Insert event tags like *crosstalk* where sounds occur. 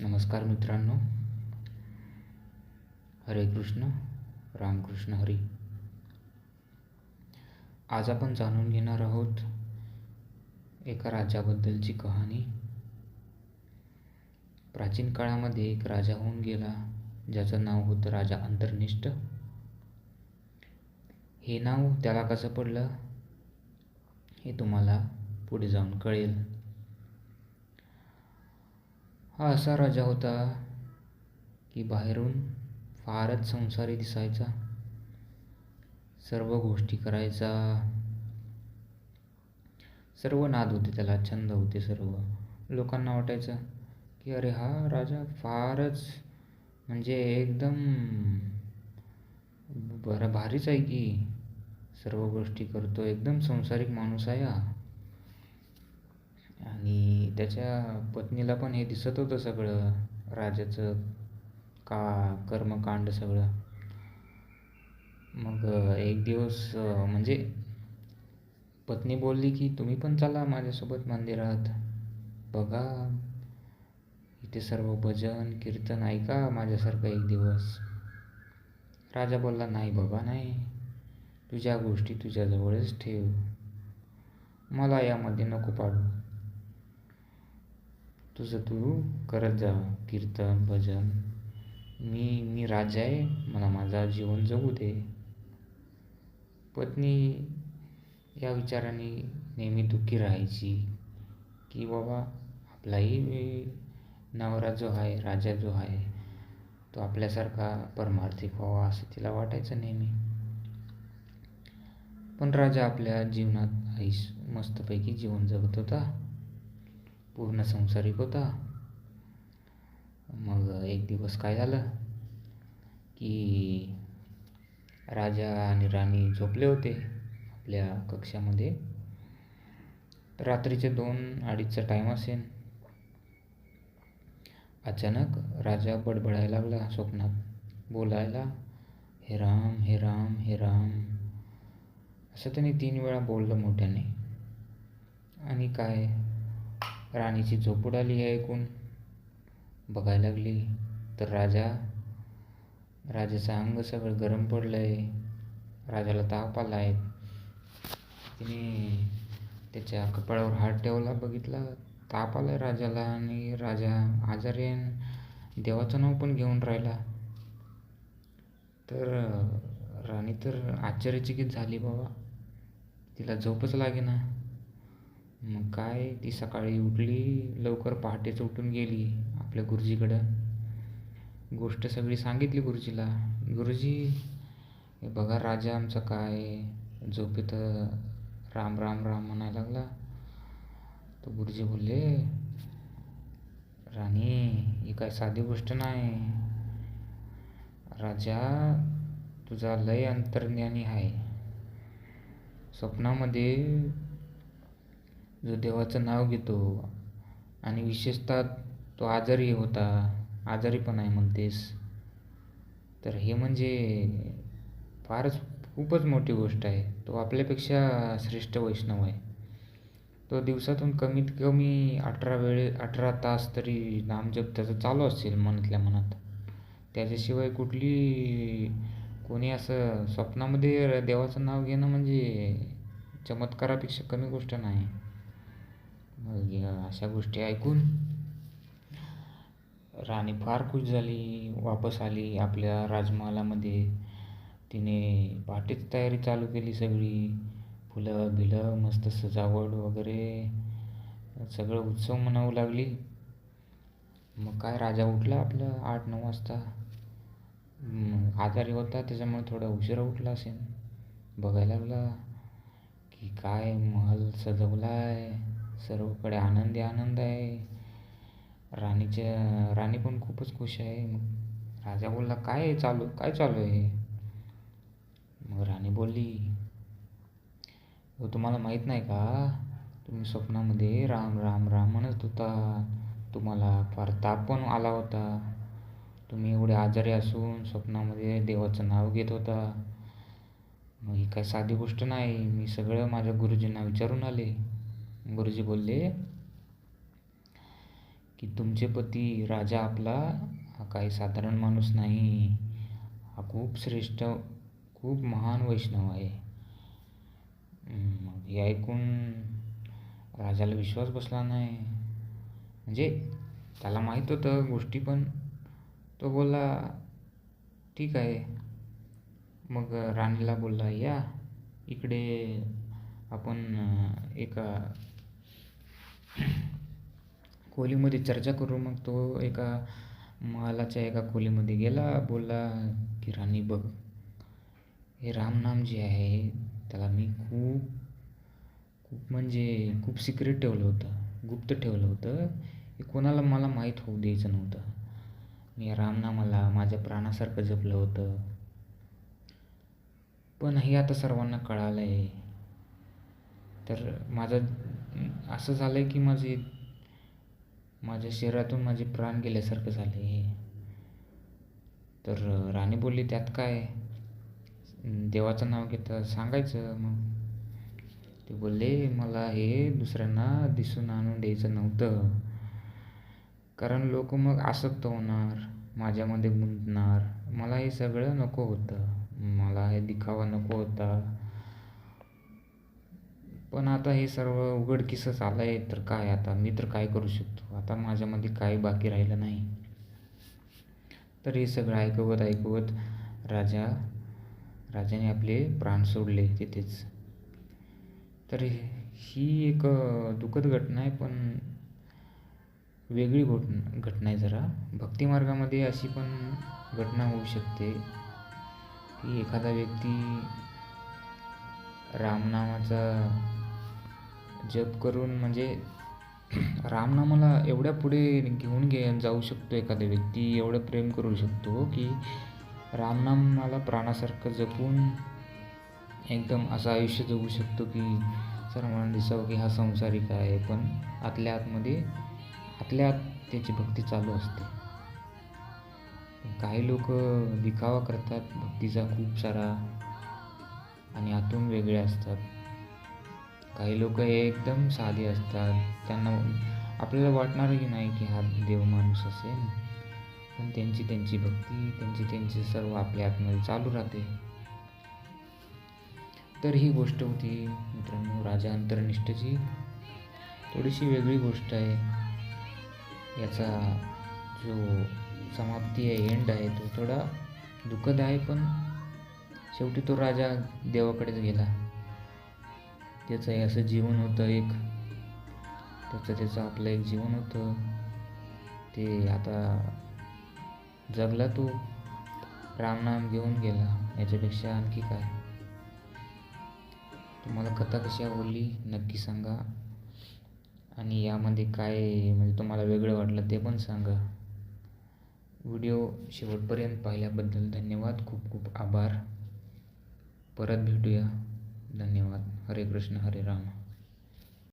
नमस्कार मित्रांनो. हरे कृष्ण रामकृष्ण हरी. आज आपण जाणून घेणार आहोत एका राजाबद्दलची कहाणी. प्राचीन काळामध्ये एक राजा होऊन गेला ज्याचं नाव होतं राजा अंतर्निष्ठ. हे नाव त्याला कसं पडलं हे तुम्हाला पुढे जाऊन कळेल. हा असा राजा होता की बाहेरून फारच संसारी दिसायचा सर्व गोष्टी करायचा. सर्व नाद होते त्याला छंद होते सर्व. लोकांना वाटायचं की अरे हा राजा फारच म्हणजे एकदम बरं भारीच आहे की सर्व गोष्टी करतो एकदम संसारिक माणूस आहे हा. आणि त्याच्या पत्नीला पण हे दिसत होतं सगळं. राजाचं का कर्मकांड सगळं. मग एक दिवस म्हणजे पत्नी बोलली की तुम्ही पण चला माझ्यासोबत मंदिरात. बघा. इथे सर्व भजन कीर्तन ऐका माझ्यासारखं एक दिवस. राजा बोलला नाही बाबा नाही. तुझ्या गोष्टी तुझ्याजवळच ठेव. मला यामध्ये नको पाडू. तुझं तू करत जा कीर्तन भजन. मी मी राजा आहे मला माझा जीवन जगू दे. पत्नी या विचाराने नेहमी दुःखी राहायची की बाबा आपलाही नवरा जो आहे राजा जो आहे तो आपल्यासारखा परमार्थिक व्हावा असं तिला वाटायचं नेहमी. पण राजा आपल्या जीवनात आईस मस्तपैकी जीवन जगत होता. पूर्ण संसारिक होता. मग एक दिवस काय झालं की राजा आणि राणी झोपले होते आपल्या कक्षामध्ये. रात्रीचे दोन अडीचचा टाईम असेल. अचानक राजा बडबडायला लागला स्वप्नात. बोलायला हे राम हे राम हे राम. असं त्याने तीन वेळा बोललं मोठ्याने. आणि काय? राणीची झोप उडाली हे ऐकून. बघायला लागली तर राजा राजाचं अंग सगळं गरम पडलं आहे राजाला ताप आला आहे तिने त्याच्या कपाळावर हात ठेवला बघितला ताप आला आहे राजाला आणि राजा आजारी आहे देवाचं नाव पण घेऊन राहिला. तर राणी तर आश्चर्यचकित झाली बाबा. तिला झोपच लागे ना मग काय? ती सकाळी उठली लवकर पहाटेच उठून गेली आपल्या गुरुजीकडं. गोष्ट सगळी सांगितली गुरुजीला. गुरुजी हे बघा राजा आमचा काय झोपेत राम राम राम म्हणायला लागला. तो गुरुजी बोलले राणी ही काय साधी गोष्ट नाही. राजा तुझा लय अंतर्ज्ञानी आहे. स्वप्नामध्ये जो देवाचं नाव घेतो. आणि विशेषतः तो आजारी होता. आजारी पण आहे म्हणतेस. तर हे म्हणजे फारच खूपच मोठी गोष्ट आहे. तो आपल्यापेक्षा श्रेष्ठ वैष्णव आहे. तो दिवसातून कमीत कमी अठरा वेळे अठरा तास तरी नामजप त्याचं चालू असेल मनातल्या मनात. त्याच्याशिवाय कुठली कोणी असं स्वप्नामध्ये देवाचं नाव घेणं म्हणजे चमत्कारापेक्षा कमी गोष्ट नाही. मग अशा गोष्टी ऐकून राणी फार खुश झाली वापस आली आपल्या राजमहालामध्ये. तिने पहाटेच तयारी चालू केली सगळी फुलं बिलं मस्त सजावट वगैरे सगळं उत्सव म्हणावं लागली. मग काय राजा उठला आपलं आठ नऊ वाजता आजारी होता त्याच्यामुळे थोडा उशिरा उठला असेल. बघायला लागला की काय महल सजवला आहे सर्वकडे आनंदी आनंद आहे. राणीच्या राणी पण खूपच खुश आहे. मग राजा बोलला काय आहे चालू काय चालू आहे मग राणी बोलली हो तुम्हाला माहीत नाही का? तुम्ही स्वप्नामध्ये राम राम राम म्हणत होता. तुम्हाला फार ताप पण आला होता. तुम्ही एवढे आजारी असून स्वप्नामध्ये देवाचं नाव घेत होता. मग ही काय साधी गोष्ट नाही. मी सगळं माझ्या गुरुजींना विचारून आले. गुरुजी बोलले की तुमचे पती राजा आपला हा काही साधारण माणूस नाही. हा खूप श्रेष्ठ खूप महान वैष्णव आहे. मग हे ऐकून राजाला विश्वास बसला नाही. म्हणजे त्याला माहीत होतं गोष्टी पण तो बोला ठीक आहे. मग राणीला बोलला या इकडे आपण एका खोलीमध्ये चर्चा करू मग तो एका महालाच्या एका खोलीमध्ये गेला बोलला की राणी बघ हे रामनाम जे आहे त्याला मी खूप खूप म्हणजे खूप सिक्रेट ठेवलं होतं गुप्त ठेवलं होतं. हे कोणाला मला माहीत होऊ द्यायचं नव्हतं. मी रामनामाला माझ्या प्राणासारखं जपलं होतं. पण हे आता सर्वांना कळालं आहे तर माझं असं झालं आहे की माझी माझ्या शरीरातून माझे प्राण गेल्यासारखं झालं हे. तर राणी बोलली त्यात काय? देवाचं नाव घेतं सांगायचं मग. ते बोलले मला हे दुसऱ्यांना दिसून आणून द्यायचं नव्हतं. कारण लोक मग आसक्त होणार माझ्यामध्ये गुंतणार. मला हे सगळं नको होतं. मला हे दिखावा नको होता. पण आता हे सर्व उघडकीसच आलं आहे तर काय आता? मी तर काय करू शकतो? आता माझ्यामध्ये काही बाकी राहिलं नाही. तर हे सगळं ऐकवत ऐकवत राजा राजाने आपले प्राण सोडले तिथेच. तर ही एक दुःखद घटना आहे पण वेगळी घट घटना आहे जरा. भक्तिमार्गामध्ये अशी पण घटना होऊ शकते. की एखादा व्यक्ती रामनामाचा जप करून म्हणजे *clears throat* रामनामाला एवढ्या पुढे घेऊन घे जाऊ शकतो एखादा व्यक्ती एवढं प्रेम करू शकतो की रामनामाला प्राणासारखं जपून एकदम असं आयुष्य जगू शकतो की सर्वांना दिसावं की हा संसारिक आहे पण आतल्या आतमध्ये आतल्या आत त्याची भक्ती चालू असते. काही लोक दिखावा करतात भक्तीचा खूप सारा आणि आतून वेगळे असतात. काही लोक हे एकदम साधे असतात. त्यांना आपल्याला वाटणारही नाही की हा देव माणूस असेल. पण त्यांची त्यांची भक्ती त्यांची त्यांची सर्व आपल्या आतमध्ये चालू राहते. तर ही गोष्ट होती मित्रांनो राजा अंतरनिष्ठची. थोडीशी वेगळी गोष्ट आहे. याचा जो समाप्ती आहे एंड आहे तो थोडा दुःखद आहे पण शेवटी तो राजा देवाकडेच गेला. त्याचं हे असं जीवन होतं एक त्याचं त्याचं आपलं एक जीवन होतं. ते आता जगला तो रामनाम घेऊन गेला. याच्यापेक्षा आणखी काय? तुम्हाला कथा कशी आवडली नक्की सांगा. आणि यामध्ये काय म्हणजे तुम्हाला वेगळं वाटलं ते पण सांगा. व्हिडिओ शेवटपर्यंत पाहिल्याबद्दल धन्यवाद खूप खूप आभार. परत भेटूया. धन्यवाद. हरे कृष्ण हरे राम.